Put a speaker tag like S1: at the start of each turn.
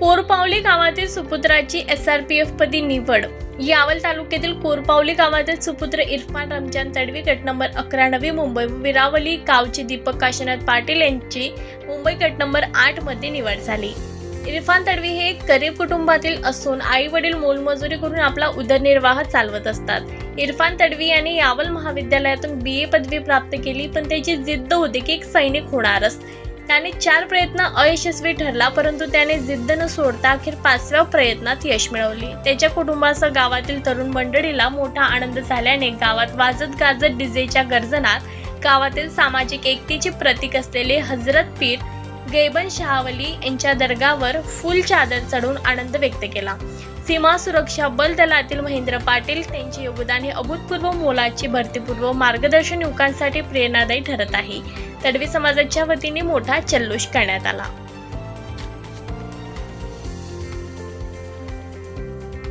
S1: कोरपावली गावातील सुपुत्राची S R P F पदी निवड. यावल तालुक्यातील कोरपावली गावातील सुपुत्र इरफान रमजान तडवी गट नंबर अकरा नवी मुंबई विरावली गावचे दीपक काशीनाथ पाटील यांची मुंबई गट नंबर आठमध्ये निवड झाली. इरफान तडवी हे एक गरीब कुटुंबातील असून आई वडील मोलमजुरी करून आपला उदरनिर्वाह चालवत असतात. इरफान तडवी यांनी यावल महाविद्यालयातून बी ए पदवी प्राप्त केली पण त्याची जिद्द होती की एक सैनिक होणारच. त्याने चार प्रयत्न अयशस्वी ठरला परंतु त्याने जिद्द न सोडता अखेर पाचव्या प्रयत्नात यश मिळवले. त्याच्या कुटुंबासह गावातील तरुण मंडळीला मोठा आनंद झाल्याने गावात वाजत गाजत डिजेच्या गर्जनात गावातील सामाजिक एकतेचे प्रतीक असलेले हजरत पीर गैबन शहावली यांच्या दर्गावर फुल चादर चढून आनंद व्यक्त केला. सीमा सुरक्षा बल दलातील महेंद्र पाटील त्यांचे योगदान हे अभूतपूर्व मोलाची भरतीपूर्व मार्गदर्शन युवकांसाठी प्रेरणादायी ठरत आहे. तडवी समाजाच्या वतीने मोठा जल्लोष करण्यात आला.